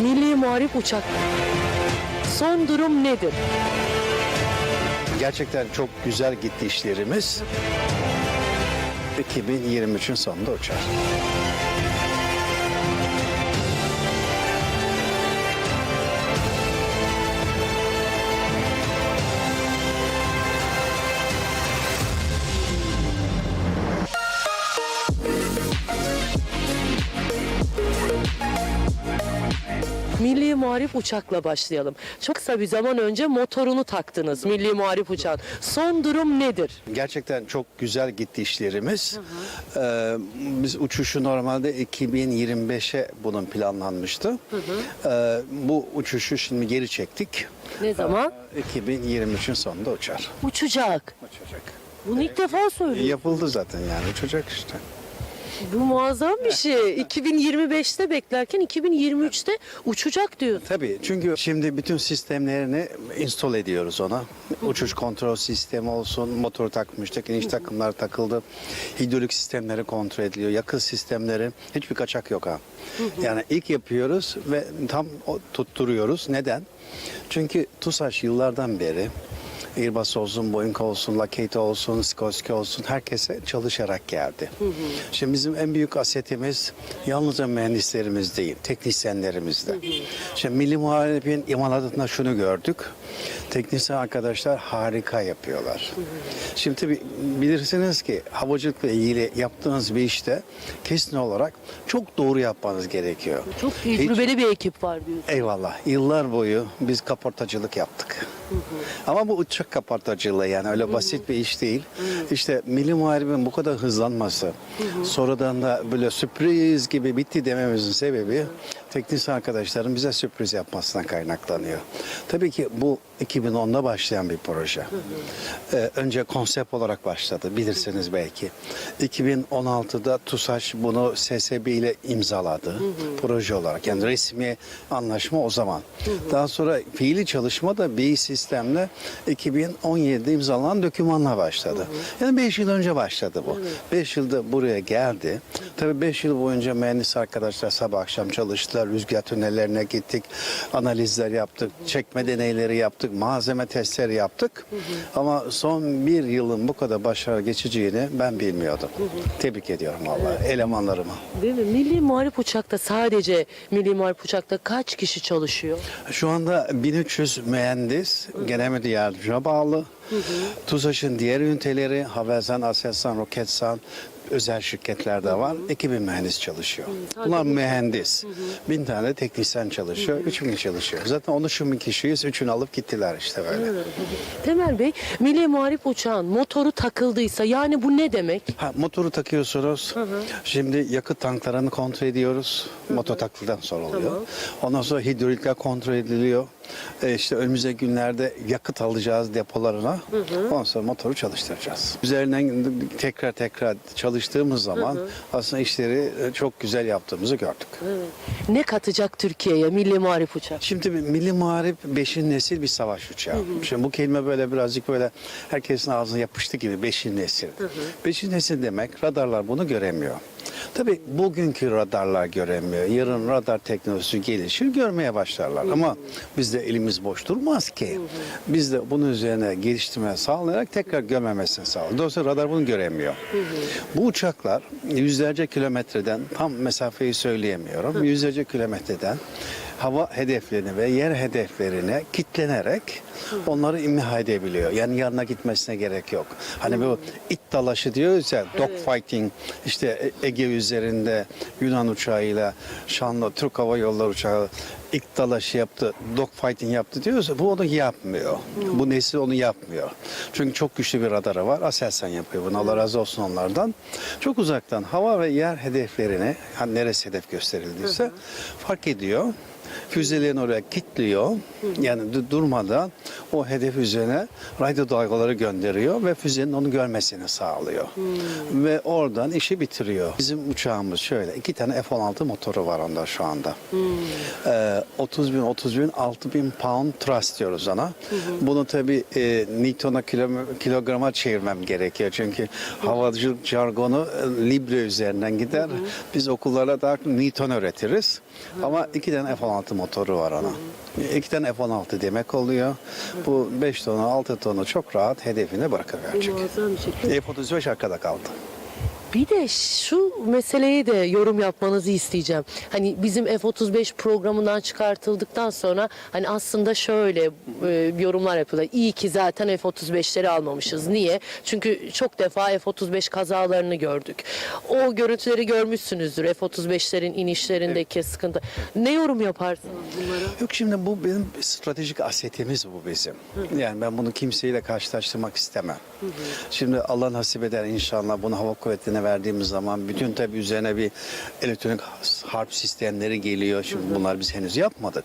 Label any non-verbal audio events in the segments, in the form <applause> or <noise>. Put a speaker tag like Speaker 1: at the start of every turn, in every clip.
Speaker 1: Milli Muharip Uçak. Son durum nedir?
Speaker 2: Gerçekten çok güzel gitti işlerimiz. 2023'ün sonunda uçar.
Speaker 1: Muharip Uçak'la başlayalım. Çok kısa bir zaman önce motorunu taktınız Milli Muharip Uçağın. Son durum nedir?
Speaker 2: Gerçekten çok güzel gitti işlerimiz. Ee, biz uçuşu normalde 2025'e bunun planlanmıştı. Ee, bu uçuşu şimdi geri çektik.
Speaker 1: Ne zaman?
Speaker 2: 2023'ün sonunda uçar.
Speaker 1: Uçacak.
Speaker 2: Uçacak.
Speaker 1: Bunu ilk defa söylüyorum.
Speaker 2: Yapıldı zaten yani uçacak işte.
Speaker 1: Bu muazzam bir şey. <laughs> 2025'te beklerken 2023'te uçacak diyor.
Speaker 2: Tabii çünkü şimdi bütün sistemlerini install ediyoruz ona. Uçuş kontrol sistemi olsun, motor takmıştık, iniş takımlar takıldı. Hidrolik sistemleri kontrol ediliyor, yakıt sistemleri, hiçbir kaçak yok ha. Yani ilk yapıyoruz ve tam o- tutturuyoruz. Neden? Çünkü TUSAŞ yıllardan beri Airbus olsun, Boeing olsun, Lockheed olsun, Sikorsky olsun herkese çalışarak geldi. Şimdi bizim en büyük asetimiz yalnızca mühendislerimiz değil, teknisyenlerimiz de. Şimdi Milli Muharebin imalatında şunu gördük. Teknisyen arkadaşlar harika yapıyorlar. Şimdi tabii bilirsiniz ki havacılıkla ilgili yaptığınız bir işte kesin olarak çok doğru yapmanız gerekiyor.
Speaker 1: Çok
Speaker 2: Hiç-
Speaker 1: tecrübeli bir ekip var diyor.
Speaker 2: Eyvallah. Yıllar boyu biz kaportacılık yaptık. Ama bu uçak kaportacılığı yani öyle basit bir iş değil. İşte Milli Muharebin bu kadar hızlanması, sonradan da böyle sürpriz gibi bitti dememizin sebebi teknisyen arkadaşların bize sürpriz yapmasından kaynaklanıyor. Tabii ki bu 2010'da başlayan bir proje. Ee, önce konsept olarak başladı bilirsiniz belki. 2016'da TUSAŞ bunu SSB ile imzaladı proje olarak. Yani resmi anlaşma o zaman. Daha sonra fiili çalışma da Bİ sistemle 2017'de imzalanan dokümanla başladı. Yani 5 yıl önce başladı bu. 5 yılda buraya geldi. Tabii 5 yıl boyunca mühendis arkadaşlar sabah akşam çalıştılar. Rüzgar tünellerine gittik. Analizler yaptık. Çekme deneyleri yaptık. Malzeme testleri yaptık. Ama son bir yılın bu kadar başarılı geçeceğini ben bilmiyordum. Tebrik ediyorum vallahi elemanlarıma.
Speaker 1: Değil mi? Milli Muharip Uçak'ta sadece Milli Muharip Uçak'ta kaç kişi çalışıyor?
Speaker 2: Şu anda 1300 mühendis genel müdür yardımcına bağlı. TUSAŞ'ın diğer üniteleri Havelsan, Aselsan, Roketsan özel şirketlerde var. 2000 mühendis çalışıyor. Bunlar mühendis. Bin tane teknisyen çalışıyor. 3000 çalışıyor. Zaten 13 bin kişiyiz. Üçünü alıp gittiler işte böyle.
Speaker 1: Temel Bey, Milli Muharip Uçağın motoru takıldıysa yani bu ne demek?
Speaker 2: Ha, motoru takıyorsunuz. Şimdi yakıt tanklarını kontrol ediyoruz. Motor takıldıktan sonra oluyor. Ondan sonra hidrolikler kontrol ediliyor. E işte önümüzdeki günlerde yakıt alacağız depolarına. Ondan sonra motoru çalıştıracağız. Üzerinden tekrar tekrar çalıştığımız zaman aslında işleri e, çok güzel yaptığımızı gördük.
Speaker 1: Ne katacak Türkiye'ye Milli Muharip Uçak?
Speaker 2: Şimdi Milli Muharip 5. nesil bir savaş uçağı. Şimdi bu kelime böyle birazcık böyle herkesin ağzına yapıştı gibi 5. nesil. 5. nesil demek radarlar bunu göremiyor. Tabii bugünkü radarlar göremiyor. Yarın radar teknolojisi gelişir görmeye başlarlar. Ama bizde elimiz boş durmaz ki. Biz de bunun üzerine geliştirme sağlayarak tekrar görmemesini sağlıyoruz. Dolayısıyla radar bunu göremiyor. Bu uçaklar yüzlerce kilometreden tam mesafeyi söyleyemiyorum. Yüzlerce kilometreden hava hedeflerini ve yer hedeflerine kitlenerek onları imha edebiliyor. Yani yanına gitmesine gerek yok. Hani bu it dalaşı diyoruz ya, dog fighting işte Ege üzerinde Yunan uçağıyla Şanlı Türk Hava Yolları uçağı ilk dalaşı yaptı, dog fighting yaptı diyoruz ya, bu onu yapmıyor. Bu nesil onu yapmıyor. Çünkü çok güçlü bir radarı var. Aselsan yapıyor bunu. Allah razı olsun onlardan. Çok uzaktan hava ve yer hedeflerini, hani neresi hedef gösterildiyse fark ediyor. Füzelerini oraya kilitliyor. Yani du- durmadan o hedef üzerine radyo dalgaları gönderiyor ve füzenin onu görmesini sağlıyor. Ve oradan işi bitiriyor. Bizim uçağımız şöyle. iki tane F-16 motoru var onda şu anda. Ee, 30 bin, 30 bin, 6 bin pound thrust diyoruz ona. Bunu tabii e, Newton'a kilo- kilograma çevirmem gerekiyor. Çünkü havacılık jargonu e, libre üzerinden gider. Biz okullara daha Newton öğretiriz. Ama iki tane F-16 F-16 motoru var ona. İki tane F-16 demek oluyor. Bu 5 tonu 6 tonu çok rahat hedefine bırakıverecek.
Speaker 1: Muazzam bir şey.
Speaker 2: F-35 arkada kaldı.
Speaker 1: Bir de şu meseleye de yorum yapmanızı isteyeceğim. Hani bizim F-35 programından çıkartıldıktan sonra hani aslında şöyle e, yorumlar yapıyorlar. İyi ki zaten F-35'leri almamışız. Niye? Çünkü çok defa F-35 kazalarını gördük. O görüntüleri görmüşsünüzdür. F-35'lerin inişlerindeki sıkıntı. Ne yorum yaparsınız bunlara?
Speaker 2: Yok şimdi bu benim stratejik asetimiz bu bizim. Yani ben bunu kimseyle karşılaştırmak istemem. Şimdi Allah nasip eder inşallah bunu hava kuvvetlerine verdiğimiz zaman bütün tabi üzerine bir elektronik harp sistemleri geliyor. Şimdi bunlar biz henüz yapmadık.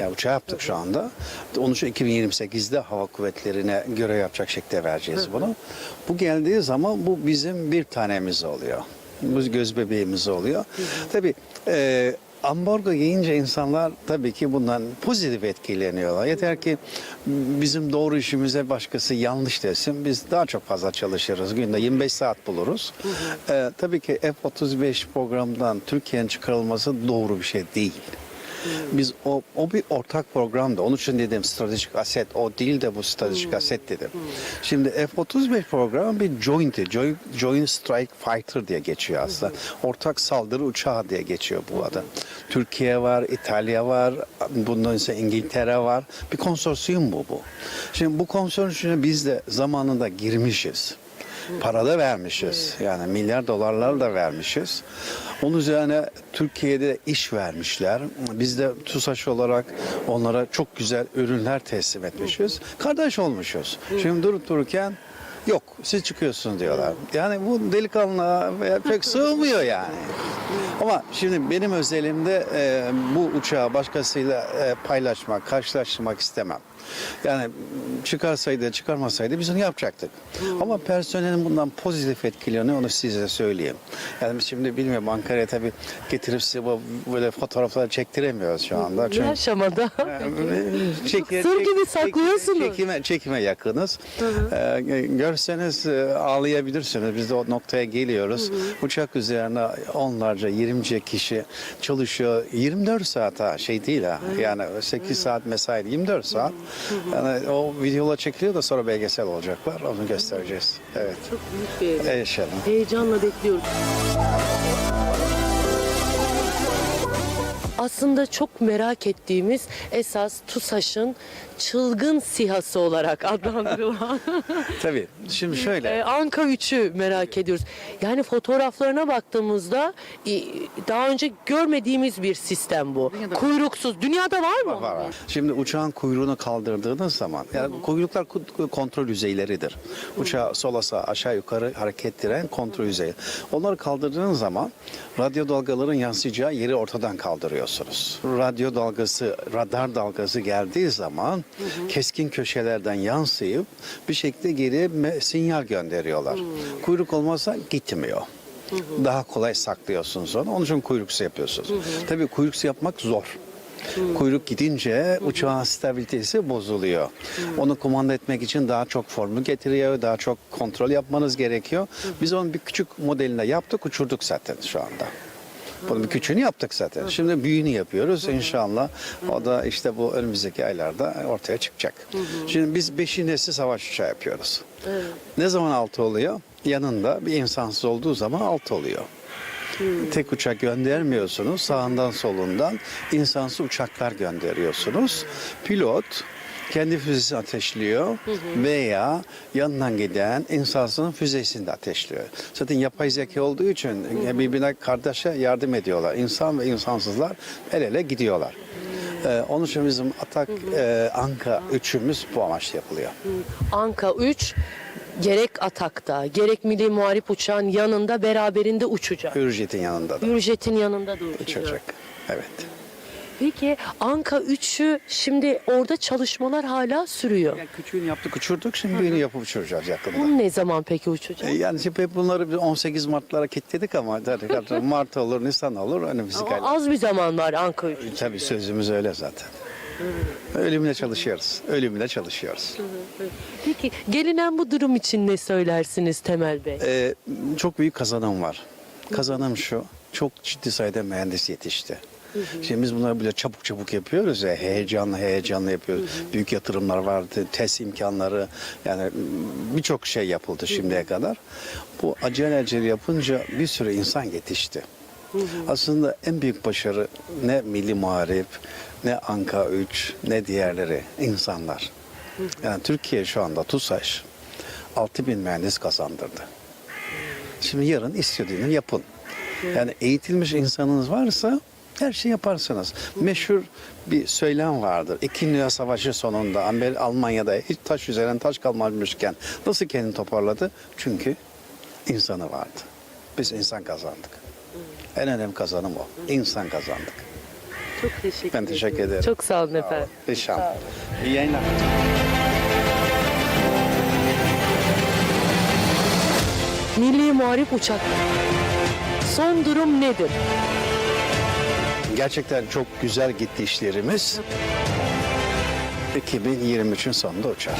Speaker 2: Yani uçağı yaptık şu anda. Onun için 2028'de hava kuvvetlerine görev yapacak şekilde vereceğiz bunu. Bu geldiği zaman bu bizim bir tanemiz oluyor. Bu göz bebeğimiz oluyor. Tabii e, ambargo yiyince insanlar tabii ki bundan pozitif etkileniyorlar. Yeter ki bizim doğru işimize başkası yanlış desin. Biz daha çok fazla çalışırız. Günde 25 saat buluruz. Ee, tabii ki F-35 programdan Türkiye'nin çıkarılması doğru bir şey değil. Biz o, o bir ortak programdı. Onun için dedim stratejik aset o değil de bu stratejik aset dedim. Şimdi F-35 programı bir joint, joint, joint strike fighter diye geçiyor aslında. Ortak saldırı uçağı diye geçiyor bu adı. Türkiye var, İtalya var, bundan ise İngiltere var. Bir konsorsiyum bu bu. Şimdi bu konsorsiyuma biz de zamanında girmişiz. Para da vermişiz. Yani milyar dolarlar da vermişiz. Onun üzerine Türkiye'de iş vermişler. Biz de TUSAŞ olarak onlara çok güzel ürünler teslim etmişiz. Kardeş olmuşuz. Şimdi durup dururken yok siz çıkıyorsunuz diyorlar. Yani bu delikanlı veya pek sığmıyor yani. Ama şimdi benim özelimde e, bu uçağı başkasıyla e, paylaşmak, karşılaştırmak istemem. Yani çıkarsaydı, çıkarmasaydı biz onu yapacaktık. Ama personelin bundan pozitif etkileniyor onu size söyleyeyim. Yani şimdi bilmiyorum Ankara'ya tabii getirip size böyle fotoğrafları çektiremiyoruz şu anda.
Speaker 1: Ne
Speaker 2: Çünkü
Speaker 1: aşamada? <laughs>
Speaker 2: Çekiye-
Speaker 1: Sır gibi
Speaker 2: çek-
Speaker 1: saklıyorsunuz.
Speaker 2: Çekime, çekime yakınız. Ee, görseniz e, ağlayabilirsiniz. Biz de o noktaya geliyoruz. Uçak üzerine onlarca, 20 kişi çalışıyor. 24 saat ha şey değil ha. Yani 8 saat mesai değil, 24 saat. Yani o videolar çekiliyor da sonra belgesel olacaklar. Onu göstereceğiz. Evet.
Speaker 1: Çok büyük bir. Heyecanla bekliyoruz. Aslında çok merak ettiğimiz esas TUSAŞ'ın çılgın sihası olarak <laughs> adlandırılan <laughs>
Speaker 2: Tabii. Şimdi şöyle.
Speaker 1: e, Anka 3'ü merak ediyoruz. Yani fotoğraflarına baktığımızda daha önce görmediğimiz bir sistem bu. Kuyruksuz. Dünyada var mı?
Speaker 2: Var, var. Şimdi uçağın kuyruğunu kaldırdığınız zaman, yani kuyruklar ku- kontrol yüzeyleridir. Uçağı sola sağa aşağı yukarı hareket ettiren kontrol yüzeyi. Onları kaldırdığınız zaman radyo dalgaların yansıyacağı yeri ortadan kaldırıyorsunuz. Radyo dalgası, radar dalgası geldiği zaman keskin köşelerden yansıyıp bir şekilde geri sinyal gönderiyorlar. Kuyruk olmazsa gitmiyor. Daha kolay saklıyorsunuz onu. Onun için kuyruksu yapıyorsunuz. Tabii kuyruksu yapmak zor. Kuyruk gidince uçağın stabilitesi bozuluyor. Onu kumanda etmek için daha çok formül getiriyor, daha çok kontrol yapmanız gerekiyor. Biz onun bir küçük modelini yaptık, uçurduk zaten şu anda. Bunun bir küçüğünü yaptık zaten. Şimdi büyüğünü yapıyoruz inşallah. O da işte bu önümüzdeki aylarda ortaya çıkacak. Şimdi biz 5. nesil savaş uçağı yapıyoruz. Ne zaman altı oluyor? Yanında bir insansız olduğu zaman altı oluyor. Tek uçak göndermiyorsunuz. Sağından solundan insansız uçaklar gönderiyorsunuz. Pilot kendi füzesini ateşliyor veya yanından giden insansızın füzesini de ateşliyor. Zaten yapay zeka olduğu için birbirine kardeşe yardım ediyorlar. İnsan ve insansızlar el ele gidiyorlar. Ee, onun için bizim Atak e, Anka üçümüz bu amaçla yapılıyor.
Speaker 1: Anka 3 gerek atakta gerek milli muharip uçağın yanında beraberinde uçacak.
Speaker 2: Hürjet'in yanında da
Speaker 1: Hürjet'in yanında da uçacak.
Speaker 2: uçacak. Evet.
Speaker 1: Peki Anka 3'ü şimdi orada çalışmalar hala sürüyor.
Speaker 2: Yani küçüğünü yaptık uçurduk şimdi büyüğünü yapıp uçuracağız yakında.
Speaker 1: Onun ne zaman peki uçacak?
Speaker 2: E, Yani şimdi hep bunları biz 18 Mart'lara kilitledik ama tabii <laughs> Mart olur, Nisan olur önümüzdeki
Speaker 1: Ama
Speaker 2: aylar.
Speaker 1: az bir zaman var Anka 3.
Speaker 2: Tabii sözümüz öyle zaten. Ölümle çalışıyoruz. Ölümle çalışıyoruz.
Speaker 1: Peki gelinen bu durum için ne söylersiniz Temel Bey?
Speaker 2: Ee, çok büyük kazanım var. Kazanım şu. Çok ciddi sayıda mühendis yetişti. Şimdi biz bunları böyle çabuk çabuk yapıyoruz ya heyecanlı heyecanlı yapıyoruz. Büyük yatırımlar vardı, test imkanları yani birçok şey yapıldı şimdiye kadar. Bu acele acele yapınca bir sürü insan yetişti. Aslında en büyük başarı ne Milli Muharip, ne Anka 3, ne diğerleri insanlar. Yani Türkiye şu anda TUSAŞ 6000 mühendis kazandırdı. Şimdi yarın istediğini yapın. Yani eğitilmiş insanınız varsa her şey yaparsınız. Meşhur bir söylem vardır. İkinci Dünya Savaşı sonunda Amer- Almanya'da hiç taş üzerine taş kalmamışken nasıl kendini toparladı? Çünkü insanı vardı. Biz insan kazandık. En önemli kazanım o. İnsan kazandık.
Speaker 1: Çok teşekkür
Speaker 2: Ben teşekkür ederim.
Speaker 1: Çok sağ olun efendim.
Speaker 2: İnşallah. İyi yayınlar.
Speaker 1: Milli Muharip Uçak. Son durum nedir?
Speaker 2: Gerçekten çok güzel gitti işlerimiz. 2023'ün sonunda uçar.